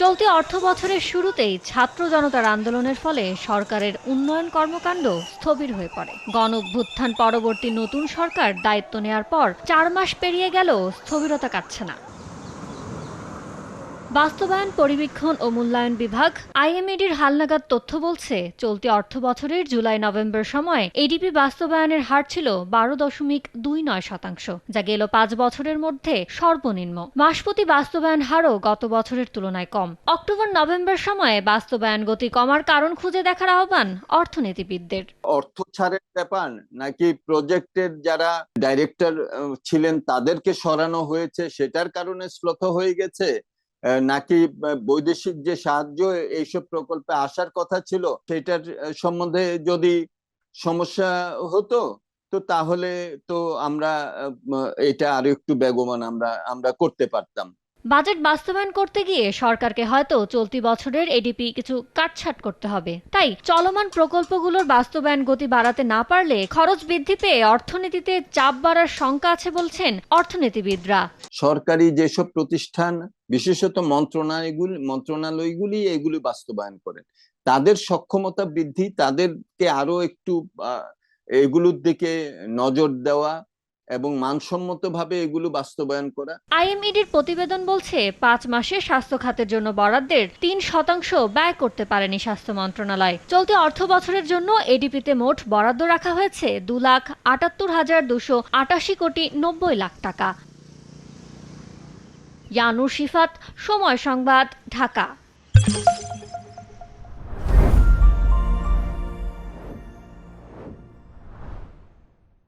চলতি অর্থবছরের শুরুতেই ছাত্র জনতার আন্দোলনের ফলে সরকারের উন্নয়ন কর্মকাণ্ড স্থবির হয়ে পড়ে। গণ পরবর্তী নতুন সরকার দায়িত্ব নেয়ার পর চার মাস পেরিয়ে গেল স্থবিরতা কাটছে না। বাস্তবায়ন, পরিবীক্ষণ ও মূল্যায়ন বিভাগ আইএমএডির হালনাগাদ তথ্য বলছে, চলতি অর্থ বছরের জুলাই নভেম্বর সময়ে এডিপি বাস্তবায়নের হার ছিল বারো দশমিক দুই নয় শতাংশ, যা গেল পাঁচ বছরের মধ্যে সর্বনিম্ন। মাসপতি বাস্তবায়ন হারও গত বছরের তুলনায় কম। অক্টোবর নভেম্বর সময়ে বাস্তবায়ন গতি কমার কারণ খুঁজে দেখার আহ্বান অর্থনীতিবিদদের। অর্থ ছাড়ের ব্যাপার নাকি প্রজেক্টের যারা ডাইরেক্টর ছিলেন তাদেরকে সরানো হয়েছে সেটার কারণে শ্লথ হয়ে গেছে? নাকি বৈদেশিক যে সাহায্য এইসব প্রকল্পে আসার কথা ছিল, সেটার সম্বন্ধে যদি সমস্যা হতো, তো তাহলে তো আমরা এটা আরও একটু বেগমান আমরা আমরা করতে পারতাম। বাজেট বাস্তবায়ন করতে গিয়ে সরকারকে হয়তো চলতি বছরের এডিপি কিছু কাটছাট করতে হবে। তাই চলমান প্রকল্পগুলোর বাস্তবায়ন গতি বাড়াতে না পারলে খরচ বৃদ্ধি পেয়ে অর্থনীতিতে চাপ বাড়ার শঙ্কা আছে বলছেন অর্থনীতিবিদরা। সরকারি যেসব প্রতিষ্ঠান, বিশেষত মন্ত্রণালয়গুলি মন্ত্রণালয়গুলি এগুলি বাস্তবায়ন করেন। তাদের সক্ষমতা বৃদ্ধি, তাদেরকে আরও একটু এগুলোর দিকে নজর দেওয়া এবং মানসম্মতভাবে এগুলো বাস্তবায়ন করা। আইএমইডির প্রতিবেদন বলছে, পাঁচ মাসে স্বাস্থ্য খাতের জন্য বরাদ্দের তিন শতাংশ ব্যয় করতে পারেনি স্বাস্থ্য মন্ত্রণালয়। চলতি অর্থ বছরের জন্য এডিপিতে মোট বরাদ্দ রাখা হয়েছে দু লাখ আটাত্তর হাজার দুশো আটাশি কোটি নব্বই লাখ টাকা। ইয়ানুর শিফাত সময় সংবাদ ঢাকা।